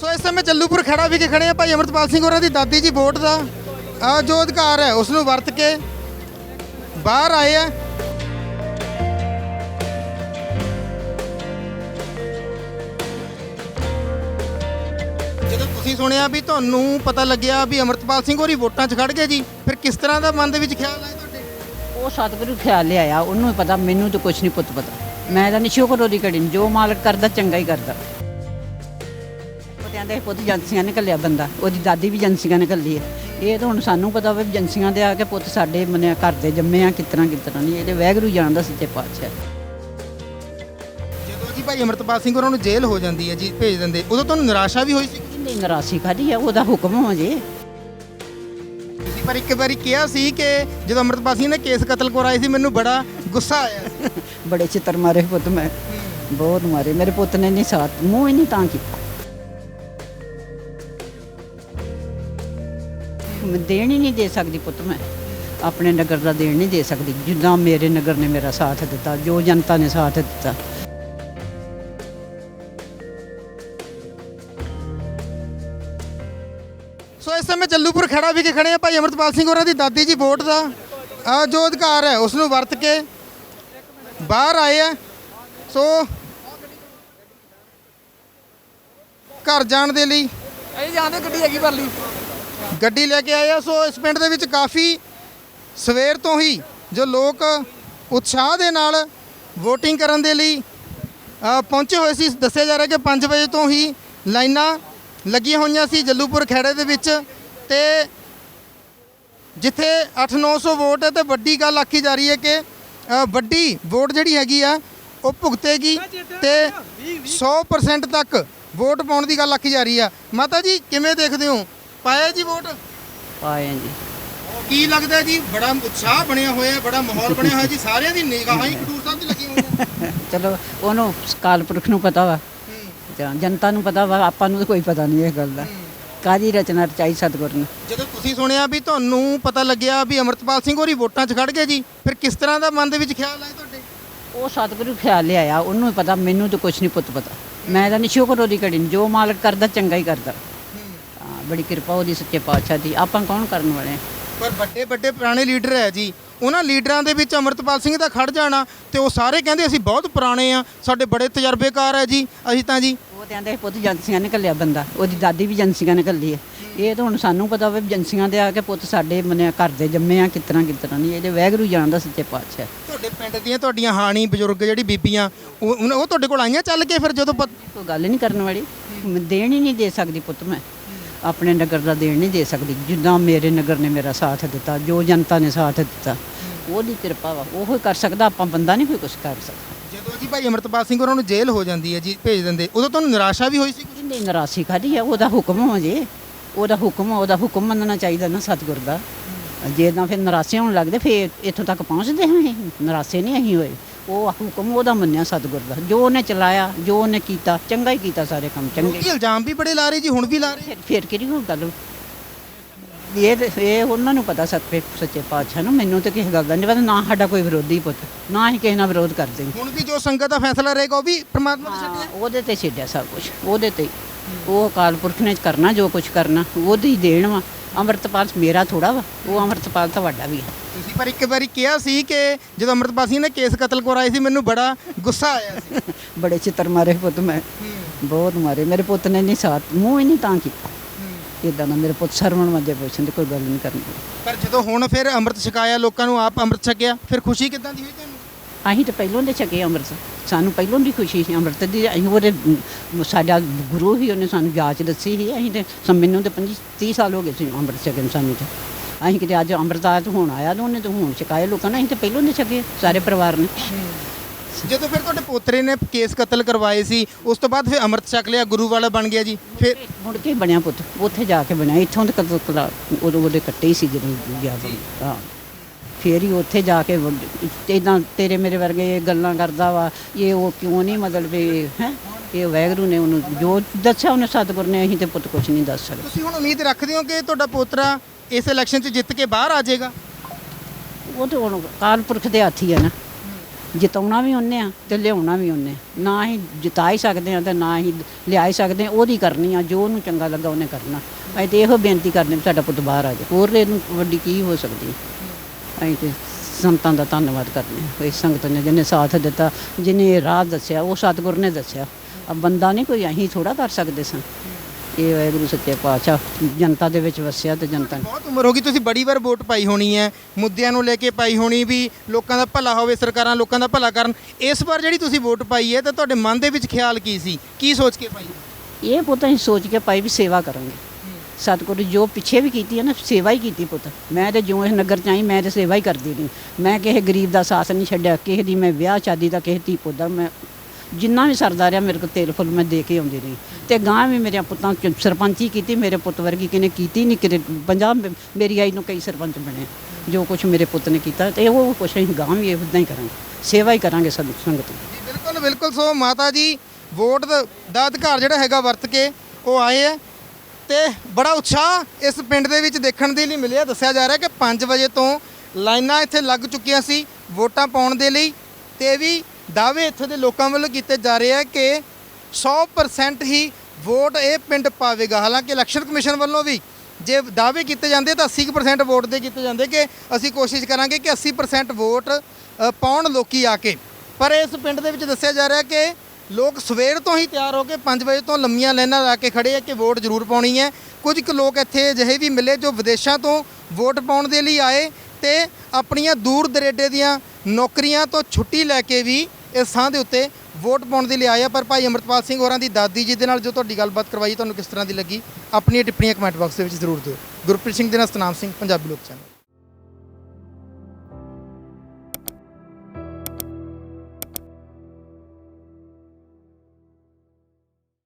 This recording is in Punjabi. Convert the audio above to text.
ਸੋ ਇਸ ਸਮੇਂ ਚੱਲੂਪੁਰ ਖੜਾ ਵਿਖੇ ਖੜੇ ਆ ਭਾਈ ਅਮਰਤਪਾਲ ਸਿੰਘ ਹੋਰਾਂ ਦੀ ਦਾਦੀ ਜੀ ਵੋਟ ਦਾ। ਅਹ, ਜੋ ਅਧਿਕਾਰ ਹੈ ਉਸ ਨੂੰ ਵਰਤ ਕੇ ਬਾਹਰ ਆਏ ਆ। ਜਦੋਂ ਤੁਸੀਂ ਸੁਣਿਆ ਵੀ ਤੁਹਾਨੂੰ ਪਤਾ ਲੱਗਿਆ ਵੀ ਅਮਰਤਪਾਲ ਸਿੰਘ ਹੋਰੀ ਵੋਟਾਂ 'ਚ ਖੜ ਗਏ ਜੀ ਫਿਰ ਕਿਸ ਤਰ੍ਹਾਂ ਦਾ ਮਨ ਦੇ ਵਿੱਚ ਖਿਆਲ ਆਇਆ ਤੁਹਾਡੇ? ਉਹ ਸਤਿਗੁਰੂ ਖਿਆਲ ਲਿਆਇਆ ਉਹਨੂੰ ਹੀ ਪਤਾ ਮੈਨੂੰ ਤਾਂ ਕੁਝ ਨਹੀਂ ਪੁੱਤ ਪਤਾ। ਮੈਂ ਤਾਂ ਨਿਸ਼ੋ ਕਰੋ ਦੀ ਘੜੀ ਜੋ ਮਾਲਕ ਕਰਦਾ ਚੰਗਾ ਹੀ ਕਰਦਾ। ਕਹਿੰਦੇ ਪੁੱਤ ਏਜੰਸੀਆਂ ਨੇ ਘੱਲਿਆ ਬੰਦਾ ਉਹਦੀ ਦਾਦੀ ਵੀ ਏਜੰਸੀਆਂ ਨੇ ਘੱਲੀ ਹੈ। ਇਹ ਤਾਂ ਹੁਣ ਸਾਨੂੰ ਪਤਾ ਵੀ ਏਜੰਸੀਆਂ ਦੇ ਆ ਕੇ ਪੁੱਤ ਸਾਡੇ ਮਨੇ ਘਰ ਦੇ ਜੰਮੇ ਆ ਕਿਤਨਾ ਕਿਤਨਾ ਨਹੀਂ ਇਹਦੇ ਵੈਗਰੂ ਜਾਣਦਾ ਸੱਚੇ ਪਾਤਸ਼ਾਹ ਜਦੋਂ ਜੀ ਭਾਈ ਅਮਰਤਪਾਲ ਸਿੰਘ ਹੋਰਾਂ ਨੂੰ ਜੇਲ੍ਹ ਹੋ ਜਾਂਦੀ ਹੈ ਜੀ ਭੇਜ ਦਿੰਦੇ ਉਦੋਂ ਤੁਹਾਨੂੰ ਨਿਰਾਸ਼ਾ ਵੀ ਹੋਈ ਸੀ? ਇੰਨੀ ਨਰਾਸੀ ਖਾਦੀ ਆ ਉਹਦਾ ਹੁਕਮ ਹੋ ਜੇ। ਤੁਸੀਂ ਪਰ ਇੱਕ ਵਾਰੀ ਕਿਹਾ ਸੀ ਕਿ ਜਦੋਂ ਅਮਰਤਪਾਲ ਸਿੰਘ ਨੇ ਕੇਸ ਕਤਲ ਕਰਾਏ ਸੀ ਮੈਨੂੰ ਬੜਾ ਗੁੱਸਾ ਆਇਆ ਸੀ। ਬੜੇ ਚਿੱਤਰ ਮਾਰੇ ਪੁੱਤ ਮੈਂ ਬਹੁਤ ਮਾਰੇ। ਮੇਰੇ ਪੁੱਤ ਨੇ ਨਹੀਂ ਸਾਥ ਮੂੰਹ ਹੀ ਨਹੀਂ ਤਾਂ ਕੀਤਾ। ਦੇਣ ਹੀ ਨਹੀਂ ਦੇ ਸਕਦੀ ਪੁੱਤ ਮੈਂ। ਆਪਣੇ ਨਗਰ ਦਾ ਦੇਣ ਨਹੀਂ ਦੇ ਸਕਦੀ। ਜਿੱਦਾਂ ਮੇਰੇ ਨਗਰ ਨੇ ਮੇਰਾ ਸਾਥ ਦਿੱਤਾ ਜੋ ਜਨਤਾ ਨੇ ਸਾਥ ਦਿੱਤਾ। ਸੋ ਇਸ ਸਮੇਂ ਚੱਲੂਪੁਰ ਖੜਾ ਵਿਖੇ ਖੜੇ ਆ ਭਾਈ ਅਮਰਤਪਾਲ ਸਿੰਘ ਹੋਰਾਂ ਦੀ ਦਾਦੀ ਜੀ ਵੋਟ ਦਾ। ਅਹ, ਜੋ ਅਧਿਕਾਰ ਹੈ ਉਸ ਨੂੰ ਵਰਤ ਕੇ ਬਾਹਰ ਆਏ ਆ। ਸੋ ਘਰ ਜਾਣ ਦੇ ਲਈ ਅਸੀਂ ਜਾਂਦੇ ਗੱਡੀ ਹੈਗੀ ਪਰਲੀ। ਗੱਡੀ ਲੈ ਕੇ ਆਏ ਆ, ਸੋ ਇਸ ਪਿੰਡ ਦੇ ਵਿੱਚ ਕਾਫੀ ਸਵੇਰ ਤੋਂ ਹੀ ਜੋ ਲੋਕ ਉਤਸ਼ਾਹ ਦੇ ਨਾਲ VOTING ਕਰਨ ਦੇ ਲਈ ਪਹੁੰਚੇ ਹੋਏ ਸੀ। ਦੱਸਿਆ ਜਾ ਰਿਹਾ ਕਿ 5 ਵਜੇ ਤੋਂ ਹੀ ਲਾਈਨਾਂ ਲੱਗੀਆਂ ਹੋਈਆਂ ਸੀ ਜੱਲੂਪੁਰ ਖੇੜੇ ਦੇ ਵਿੱਚ ਤੇ ਜਿੱਥੇ 8-900 ਵੋਟ ਹੈ ਤੇ ਵੱਡੀ ਗੱਲ ਆਖੀ ਜਾ ਰਹੀ ਹੈ ਕਿ ਵੱਡੀ ਵੋਟ ਜਿਹੜੀ ਹੈਗੀ ਆ, ਉਹ ਭੁਗਤੇਗੀ ਤੇ 100% ਤੱਕ ਵੋਟ ਪਾਉਣ ਦੀ ਗੱਲ ਆਖੀ ਜਾ ਰਹੀ ਆ। ਮਾਤਾ ਜੀ, ਕਿਵੇਂ ਦੇਖਦੇ ਹੋ? ਪਾਇਆ ਜੀ ਵੋਟ? ਪਾਏ ਜੀ। ਕੀ ਲੱਗਦਾ ਜੀ ਬੜਾ ਉਤਸ਼ਾਹ ਬਣਿਆ ਹੋਇਆ ਬੜਾ ਮਾਹੌਲ ਬਣਿਆ ਹੋਇਆ ਜੀ ਸਾਰਿਆਂ ਦੀ ਨਿਗਾਹਾਂ ਹੀ ਖਡੂਰ ਸਾਹਿਬ ਤੇ ਲੱਗੀਆਂ ਹੋਈਆਂ। ਚਲੋ ਉਹਨੂੰ ਕਾਲ ਪੁਰਖ ਨੂੰ ਪਤਾ ਵਾ। ਜਾਂ ਜਨਤਾ ਨੂੰ ਪਤਾ ਵਾ ਆਪਾਂ ਨੂੰ ਤਾਂ ਕੋਈ ਪਤਾ ਨਹੀਂ ਇਹ ਗੱਲ ਦਾ। ਕਾਦੀ ਰਚਨਾ ਰਚਾਈ ਸਤਿਗੁਰ ਨੇ? ਜਦੋਂ ਤੁਸੀਂ ਸੁਣਿਆ ਵੀ ਤੁਹਾਨੂੰ ਪਤਾ ਲੱਗਿਆ ਵੀ ਅਮਰਤਪਾਲ ਸਿੰਘ ਹੋਰੀ ਵੋਟਾਂ 'ਚ ਖੜ ਗਏ ਜੀ ਫਿਰ ਕਿਸ ਤਰ੍ਹਾਂ ਦਾ ਮਨ ਦੇ ਵਿੱਚ ਖਿਆਲ ਆਇਆ ਤੁਹਾਡੇ? ਉਹ ਸਤਿਗੁਰੂ ਖਿਆਲ ਲਿਆਇਆ ਉਹਨੂੰ ਹੀ ਪਤਾ ਮੈਨੂੰ ਤਾਂ ਕੁਝ ਨਹੀਂ ਪੁੱਤ ਪਤਾ। ਮੈਂ ਤਾਂ ਨਿਸ਼ੋ ਕਰੋ ਦੀ ਘੜੀ ਨੂੰ, ਜੋ ਮਾਲਕ ਕਰਦਾ ਚੰਗਾ ਹੀ ਕਰਦਾ। ਬੜੀ ਕਿਰਪਾ ਉਹਦੀ ਸੱਚੇ ਪਾਤਸ਼ਾਹ ਦੀ। ਆਪਾਂ ਕੌਣ ਕਰਨ ਵਾਲੇ ਹਾਂ? ਪਰ ਵੱਡੇ ਵੱਡੇ ਪੁਰਾਣੇ ਲੀਡਰ ਹੈ ਜੀ। ਉਹਨਾਂ ਲੀਡਰਾਂ ਦੇ ਵਿੱਚ ਅਮਰਤਪਾਲ ਸਿੰਘ ਦਾ ਖੜ ਜਾਣਾ ਤੇ ਉਹ ਸਾਰੇ ਕਹਿੰਦੇ ਅਸੀਂ ਬਹੁਤ ਪੁਰਾਣੇ ਆ ਸਾਡੇ ਬੜੇ ਤਜਰਬੇਕਾਰ ਹੈ ਜੀ। ਅਸੀਂ ਤਾਂ ਜੀ ਉਹ ਤੇ ਆਂਦੇ ਪੁੱਤ ਏਜੰਸੀਆਂ ਨੇ ਘੱਲਿਆ ਬੰਦਾ। ਉਹਦੀ ਦਾਦੀ ਵੀ ਏਜੰਸੀਆਂ ਨੇ ਘੱਲੀ ਹੈ ਇਹ ਤਾਂ ਹੁਣ ਸਾਨੂੰ ਪਤਾ ਵੀ ਏਜੰਸੀਆਂ ਦੇ ਆ ਕੇ ਪੁੱਤ ਸਾਡੇ ਮਨੇ ਘਰ ਦੇ ਜੰਮੇ ਆ ਕਿਤਨਾ ਕਿਤਨਾ ਨਹੀਂ। ਇਹਦੇ ਵੈਗਰੂ ਜਾਣਦਾ ਸੱਚੇ ਪਾਤਸ਼ਾਹ। ਤੁਹਾਡੇ ਪਿੰਡ ਦੀਆਂ ਤੁਹਾਡੀਆਂ ਹਾਣੀ ਬਜ਼ੁਰਗ ਜਿਹੜੀ ਬੀਬੀਆਂ ਉਹ ਉਹ ਤੁਹਾਡੇ ਕੋਲ ਆਈਆਂ ਚੱਲ ਕੇ ਫਿਰ ਜਦੋਂ ਕੋਈ ਗੱਲ ਨਹੀਂ ਕਰਨ ਵਾਲੀ। ਦੇਣ ਹੀ ਨਹੀਂ ਦੇ ਸਕਦੀ ਪੁੱਤ ਮੈਂ। ਆਪਣੇ ਨਗਰ ਦਾ ਦੇਣ ਨਹੀਂ ਦੇ ਸਕਦੀ। ਜਿੱਦਾਂ ਮੇਰੇ ਨਗਰ ਨੇ ਮੇਰਾ ਸਾਥ ਦਿੱਤਾ ਜੋ ਜਨਤਾ ਨੇ ਸਾਥ ਦਿੱਤਾ ਉਹਦੀ ਕਿਰਪਾ ਵਾ ਉਹ ਹੀ ਕਰ ਸਕਦਾ ਆਪਾਂ ਬੰਦਾ ਨਹੀਂ ਕੋਈ ਕੁਝ ਕਰ ਸਕਦਾ। ਜਦੋਂ ਜੀ ਭਾਈ ਅਮਰਤਪਾਲ ਸਿੰਘ ਹੋਰਾਂ ਨੂੰ ਜੇਲ੍ਹ ਹੋ ਜਾਂਦੀ ਹੈ ਜੀ ਭੇਜ ਦਿੰਦੇ ਉਦੋਂ ਤੁਹਾਨੂੰ ਨਿਰਾਸ਼ਾ ਵੀ ਹੋਈ ਸੀ ਇੰਨੀ ਨਰਾਸੀ ਖਾਦੀ ਆ ਉਹਦਾ ਹੁਕਮ ਹੋ ਜੇ ਉਹਦਾ ਹੁਕਮ ਆ, ਉਹਦਾ ਹੁਕਮ ਮੰਨਣਾ ਚਾਹੀਦਾ ਨਾ ਸਤਿਗੁਰ ਦਾ। ਜੇ ਤਾਂ ਫਿਰ ਨਰਾਸੇ ਹੋਣ ਲੱਗਦੇ ਫਿਰ ਇੱਥੋਂ ਤੱਕ ਪਹੁੰਚਦੇ ਹਾਂ ਅਸੀਂ ਨਰਾਸੇ ਨਹੀਂ ਅਸੀਂ ਹੋਏ। ਉਹ ਹੁਕਮ ਉਹਦਾ ਮੰਨਿਆ ਸਤਿਗੁਰ ਦਾ। ਜੋ ਉਹਨੇ ਚਲਾਇਆ ਜੋ ਉਹਨੇ ਕੀਤਾ ਚੰਗਾ ਹੀ ਕੀਤਾ ਸਾਰੇ ਕੰਮ ਚੰਗੇ। ਲੋਕੀ ਇਲਜ਼ਾਮ ਵੀ ਬੜੇ ਲਾ ਰਹੇ ਜੀ ਹੁਣ ਵੀ ਲਾ ਰਹੇ। ਫਿਰ ਫਿਰ ਕਿਹੜੀ ਹੋਰ ਗੱਲ? ਇਹ ਤੇ- ਇਹ ਉਹਨਾਂ ਨੂੰ ਪਤਾ ਸੱਚੇ ਸੱਚੇ ਪਾਤਸ਼ਾਹ ਨੂੰ। ਮੈਨੂੰ ਤੇ ਕਿਸੇ ਗੱਲ ਦਾ ਨਹੀਂ ਪਤਾ ਨਾ ਸਾਡਾ ਕੋਈ ਵਿਰੋਧੀ ਪੁੱਤ ਨਾ ਹੀ ਕਿਸੇ ਨਾਲ ਵਿਰੋਧ ਕਰਦੇ। ਹੁਣ ਵੀ ਜੋ ਸੰਗਤ ਦਾ ਫੈਸਲਾ ਰਹੇਗਾ ਉਹ ਵੀ ਪ੍ਰਮਾਤਮਾ ਦੇ ਹਾਂ, ਉਹਦੇ ਤੇ ਛੱਡਿਆ ਸਭ ਕੁਝ ਉਹਦੇ ਤੇ ਹੀ। ਉਹ ਅਕਾਲ ਪੁਰਖ ਨੇ ਕਰਨਾ ਜੋ ਕੁਝ ਕਰਨਾ ਉਹਦੀ ਦੇਣ ਵਾ। ਅੰਮ੍ਰਿਤਪਾਲ ਮੇਰਾ ਥੋੜਾ ਵਾ ਉਹ ਅੰਮ੍ਰਿਤਪਾਲ ਤੁਹਾਡਾ ਵੀ ਹੈ। ਤੁਸੀਂ ਪਰ ਇੱਕ ਵਾਰੀ ਕਿਹਾ ਸੀ ਕਿ ਜਦੋਂ ਅਮਰਤਪਾਲ ਸਿੰਘ ਨੇ ਕੇਸ ਕਤਲ ਕਰਾਏ ਸੀ ਮੈਨੂੰ ਬੜਾ ਗੁੱਸਾ ਆਇਆ ਸੀ। ਬੜੇ ਚਿੱਤਰ ਮਾਰੇ ਪੁੱਤ ਮੈਂ। ਬਹੁਤ ਮਾਰੇ। ਮੇਰੇ ਪੁੱਤ ਨੇ ਨਹੀਂ ਸਾਥ ਮੂੰਹ ਹੀ ਨਹੀਂ ਤਾਂ ਕੀਤਾ। ਇਦਾਂ ਦਾ ਮੇਰੇ ਪੁੱਤ ਸਰਵਣ ਮੱਜੇ ਪੁੱਛਣ ਦੀ ਕੋਈ ਗੱਲ ਨਹੀਂ ਕਰਨੀ। ਪਰ ਜਦੋਂ ਹੁਣ ਫਿਰ ਅੰਮ੍ਰਿਤ ਛਕਾਇਆ ਲੋਕਾਂ ਨੂੰ ਆਪ ਅੰਮ੍ਰਿਤ ਛਕਿਆ ਫਿਰ ਖੁਸ਼ੀ ਕਿੱਦਾਂ ਦੀ ਹੋਈ ਤੁਹਾਨੂੰ? ਅਸੀਂ ਤਾਂ ਪਹਿਲੋਂ ਦੇ ਛਕੇ ਅੰਮ੍ਰਿਤ। ਸਾਨੂੰ ਪਹਿਲੋਂ ਦੀ ਖੁਸ਼ੀ ਸੀ ਅੰਮ੍ਰਿਤ ਦੀ। ਅਸੀਂ ਉਹਦੇ ਸਾਡਾ ਗੁਰੂ ਹੀ ਉਹਨੇ ਸਾਨੂੰ ਜਾਚ ਦੱਸੀ ਸੀ। ਅਸੀਂ ਤੇ ਮੈਨੂੰ ਤੇ 25 30 ਸਾਲ ਹੋ ਗਏ ਸੀ ਅੰਮ੍ਰਿਤ ਛਕੇ ਨੂੰ ਸਾਨੂੰ ਤੇ। ਅਸੀਂ ਕਿਤੇ ਅੱਜ ਅੰਮ੍ਰਿਤ ਆ ਤੇ ਹੁਣ ਆਇਆ ਤੇ ਉਹਨੇ ਤੇ ਹੁਣ ਛਕਾਏ ਲੋਕਾਂ ਨੇ ਅਸੀਂ ਤੇ ਪਹਿਲੋਂ ਦੇ ਛਕੇ ਸਾਰੇ ਪਰਿਵਾਰ ਨੇ। ਜਦੋਂ ਫਿਰ ਤੁਹਾਡੇ ਪੋਤਰੇ ਨੇ ਕੇਸ ਕਤਲ ਕਰਵਾਏ ਸੀ ਉਸ ਤੋਂ ਬਾਅਦ ਫਿਰ ਅੰਮ੍ਰਿਤ ਛਕ ਲਿਆ ਗੁਰੂ ਵਾਲਾ ਬਣ ਗਿਆ ਜੀ ਫਿਰ ਮੁੜ ਕੇ ਬਣਿਆ ਪੁੱਤ ਉੱਥੇ ਜਾ ਕੇ ਬਣਿਆ ਇੱਥੋਂ ਤੇ ਕਲਾ ਉਦੋਂ ਉਹਦੇ ਕੱਟੇ ਹੀ ਸੀ ਜਦੋਂ ਗਿਆ ਬਣ ਹਾਂ। ਫੇਰ ਹੀ ਉੱਥੇ ਜਾ ਕੇ ਇਦਾਂ ਤੇਰੇ ਮੇਰੇ ਵਰਗੇ ਗੱਲਾਂ ਕਰਦਾ ਵਾ ਇਹ ਉਹ ਕਿਉਂ ਨਹੀਂ ਮਤਲਬ ਹੈ? ਇਹ ਵੈਗਰੂ ਨੇ ਉਹਨੂੰ ਜੋ ਦੱਸਿਆ ਉਹਨੇ ਸਤਿਗੁਰ ਨੇ ਅਸੀਂ ਤੇ ਪੁੱਤ ਕੁਝ ਨਹੀਂ ਦੱਸ ਸਕਦੇ। ਤੁਸੀਂ ਹੁਣ ਉਮੀਦ ਰੱਖਦੇ ਹੋ ਕਿ ਤੁਹਾਡਾ ਪੋਤਰਾ ਇਸ ਇਲੈਕਸ਼ਨ 'ਚ ਜਿੱਤ ਕੇ ਬਾਹਰ ਆ ਜਾਏਗਾ? ਉਹ ਤੇ ਹੁਣ ਕਾਲ ਪੁਰਖ ਦੇ ਹੱਥ ਹੀ ਹੈ। ਨਾ ਜਿਤਾਉਣਾ ਵੀ ਉਹਨੇ ਆ ਤੇ ਲਿਆਉਣਾ ਵੀ ਉਹਨੇ। ਨਾ ਹੀ ਜਿਤਾ ਹੀ ਸਕਦੇ ਆ ਤੇ ਨਾ ਹੀ ਲਿਆ ਹੀ ਸਕਦੇ ਆ ਉਹਦੀ ਕਰਨੀ ਆ ਜੋ ਉਹਨੂੰ ਚੰਗਾ ਲੱਗਾ ਉਹਨੇ ਕਰਨਾ। ਅਸੀਂ ਤੇ ਇਹੋ ਬੇਨਤੀ ਕਰਦੇ ਵੀ ਸਾਡਾ ਪੁੱਤ ਬਾਹਰ ਆ ਜਾਏ। ਹੋਰ ਇਹਨੂੰ ਵੱਡੀ ਕੀ ਹੋ ਸਕਦੀ ਅਸੀਂ ਤੇ ਸੰਤਾਂ ਦਾ ਧੰਨਵਾਦ ਕਰਦੇ ਹਾਂ। ਇਸ ਸੰਗਤ ਨੇ ਜਿਹਨੇ ਸਾਥ ਦਿੱਤਾ ਜਿਹਨੇ ਰਾਹ ਦੱਸਿਆ ਉਹ ਸਤਿਗੁਰ ਨੇ ਦੱਸਿਆ। ਆ ਬੰਦਾ ਨਹੀਂ ਕੋਈ ਅਸੀਂ ਥੋੜਾ ਕਰ ਸਕਦੇ ਸਾਂ। ਇਹ ਵਾਹਿਗੁਰੂ ਸੱਚੇ ਪਾਤਸ਼ਾਹ। ਜਨਤਾ ਦੇ ਵਿੱਚ ਵਸਿਆ ਤੇ ਜਨਤਾ ਨੇ ਬਹੁਤ ਉਮਰ ਹੋ ਗਈ ਤੁਸੀਂ ਬੜੀ ਵਾਰ ਵੋਟ ਪਾਈ ਹੋਣੀ ਹੈ ਮੁੱਦਿਆਂ ਨੂੰ ਲੈ ਕੇ ਪਾਈ ਹੋਣੀ ਵੀ ਲੋਕਾਂ ਦਾ ਭਲਾ ਹੋਵੇ ਸਰਕਾਰਾਂ ਲੋਕਾਂ ਦਾ ਭਲਾ ਕਰਨ। ਇਸ ਵਾਰ ਜਿਹੜੀ ਤੁਸੀਂ ਵੋਟ ਪਾਈ ਹੈ ਤਾਂ ਤੁਹਾਡੇ ਮਨ ਦੇ ਵਿੱਚ ਖਿਆਲ ਕੀ ਸੀ? ਕੀ ਸੋਚ ਕੇ ਪਾਈ? ਇਹ ਪੁੱਤ ਅਸੀਂ ਸੋਚ ਕੇ ਪਾਈ ਵੀ ਸੇਵਾ ਕਰਾਂਗੇ। ਸਤਿਗੁਰੂ ਜੋ ਪਿੱਛੇ ਵੀ ਕੀਤੀ ਹੈ ਨਾ ਸੇਵਾ ਹੀ ਕੀਤੀ ਪੁੱਤ। ਮੈਂ ਤੇ ਜਿਉਂ ਇਸ ਨਗਰ ਚ ਆਈ ਮੈਂ ਤੇ ਸੇਵਾ ਹੀ ਕਰਦੀ ਰਹੀ। ਮੈਂ ਕਿਸੇ ਗਰੀਬ ਦਾ ਸਾਥ ਨਹੀਂ ਛੱਡਿਆ ਕਿਸੇ ਦੀ ਮੈਂ ਵਿਆਹ ਸ਼ਾਦੀ ਦਾ ਕਿਸੇ ਧੀ ਪੁੱਤ ਦਾ ਮੈਂ ਜਿੰਨਾ ਵੀ ਸਰਦਾ ਰਿਹਾ ਮੇਰੇ ਕੋਲ ਤੇਲ ਫੁੱਲ ਮੈਂ ਦੇ ਕੇ ਆਉਂਦੀ ਰਹੀ। ਤੇ ਗਾਂ ਵੀ ਮੇਰੇ ਪੁੱਤਾਂ ਚ ਸਰਪੰਚੀ ਕੀਤੀ, ਮੇਰੇ ਪੁੱਤ ਵਰਗੀ ਕਿਨੇ ਕੀਤੀ ਨਹੀਂ ਕਿਤੇ ਪੰਜਾਬ ਮੇਰੀ ਆਈ ਨੂੰ ਕਈ ਸਰਪੰਚ ਬਣੇ। ਜੋ ਕੁਝ ਮੇਰੇ ਪੁੱਤ ਨੇ ਕੀਤਾ ਤੇ ਉਹ ਕੁਛ ਅਸੀਂ ਗਾਂ ਵੀ ਇਦਾਂ ਹੀ ਕਰਾਂਗੇ। ਸੇਵਾ ਹੀ ਕਰਾਂਗੇ ਸੰ- ਸੰਗਤ ਦੀ। ਬਿਲਕੁਲ ਬਿਲਕੁਲ, ਸੋ ਮਾਤਾ ਜੀ, ਵੋਟ ਦਾ ਅਧਿਕਾਰ ਜਿਹੜਾ ਹੈਗਾ ਵਰਤ ਕੇ ਉਹ ਆਏ ਹੈ ਤੇ ਬੜਾ ਉਤਸ਼ਾਹ ਇਸ ਪਿੰਡ ਦੇ ਵਿੱਚ ਦੇਖਣ ਦੇ ਲਈ ਮਿਲਿਆ। ਦੱਸਿਆ ਜਾ ਰਿਹਾ ਕਿ 5 ਵਜੇ ਤੋਂ ਲਾਈਨਾਂ ਇੱਥੇ ਲੱਗ ਚੁੱਕੀਆਂ ਸੀ ਵੋਟਾਂ ਪਾਉਣ ਦੇ ਲਈ। ਤੇ ਵੀ ਦਾਅਵੇ ਇੱਥੇ ਦੇ ਲੋਕਾਂ ਵੱਲੋਂ ਕੀਤੇ ਜਾ ਰਹੇ ਆ ਕਿ 100% ਹੀ ਵੋਟ ਇਹ ਪਿੰਡ ਪਾਵੇਗਾ। ਹਾਲਾਂਕਿ ਇਲੈਕਸ਼ਨ ਕਮਿਸ਼ਨ ਵੱਲੋਂ ਵੀ ਜੇ ਦਾਅਵੇ ਕੀਤੇ ਜਾਂਦੇ ਤਾਂ 80% ਵੋਟ ਦੇ ਕੀਤੇ ਜਾਂਦੇ ਕਿ ਅਸੀਂ ਕੋਸ਼ਿਸ਼ ਕਰਾਂਗੇ ਕਿ 80% ਵੋਟ ਪਾਉਣ ਲੋਕੀ ਆ ਕੇ। ਪਰ ਇਸ ਪਿੰਡ ਦੇ ਵਿੱਚ ਦੱਸਿਆ ਜਾ ਰਿਹਾ ਕਿ ਲੋਕ ਸਵੇਰ ਤੋਂ ਹੀ ਤਿਆਰ ਹੋ ਕੇ 5 ਵਜੇ ਤੋਂ ਲੰਮੀਆਂ ਲਾਈਨਾਂ ਲਾ ਕੇ ਖੜੇ ਆ ਕਿ ਵੋਟ ਜ਼ਰੂਰ ਪਾਉਣੀ ਹੈ। ਕੁਝ ਕੁ ਲੋਕ ਇੱਥੇ ਅਜਿਹੇ ਵੀ ਮਿਲੇ ਜੋ ਵਿਦੇਸ਼ਾਂ ਤੋਂ ਵੋਟ ਪਾਉਣ ਦੇ ਲਈ ਆਏ ਤੇ ਆਪਣੀਆਂ ਦੂਰ ਦਰੇਡੇ ਦੀਆਂ ਨੌਕਰੀਆਂ ਤੋਂ ਛੁੱਟੀ ਲੈ ਕੇ ਵੀ ਇਸ ਥਾਂ ਦੇ ਉੱਤੇ ਵੋਟ ਪਾਉਣ ਦੇ ਲਈ ਆਏ ਆ, ਪਰ ਭਾਈ ਅਮਰਤਪਾਲ ਸਿੰਘ ਹੋਰਾਂ ਦੀ ਦਾਦੀ ਜੀ ਦੇ ਨਾਲ ਜੋ ਤੁਹਾਡੀ ਗੱਲਬਾਤ ਕਰਵਾਈ, ਤੁਹਾਨੂੰ ਕਿਸ ਤਰ੍ਹਾਂ ਦੀ ਲੱਗੀ? ਆਪਣੀਆਂ ਟਿੱਪਣੀਆਂ ਕਮੈਂਟ ਬਾਕਸ ਦੇ ਵਿੱਚ ਜ਼ਰੂਰ ਦਿਓ। ਗੁਰਪ੍ਰੀਤ ਸਿੰਘ ਦੇ ਨਾਲ ਸਤਨਾਮ ਸਿੰਘ, ਪੰਜਾਬੀ ਲੋਕ ਚੈਨਲ।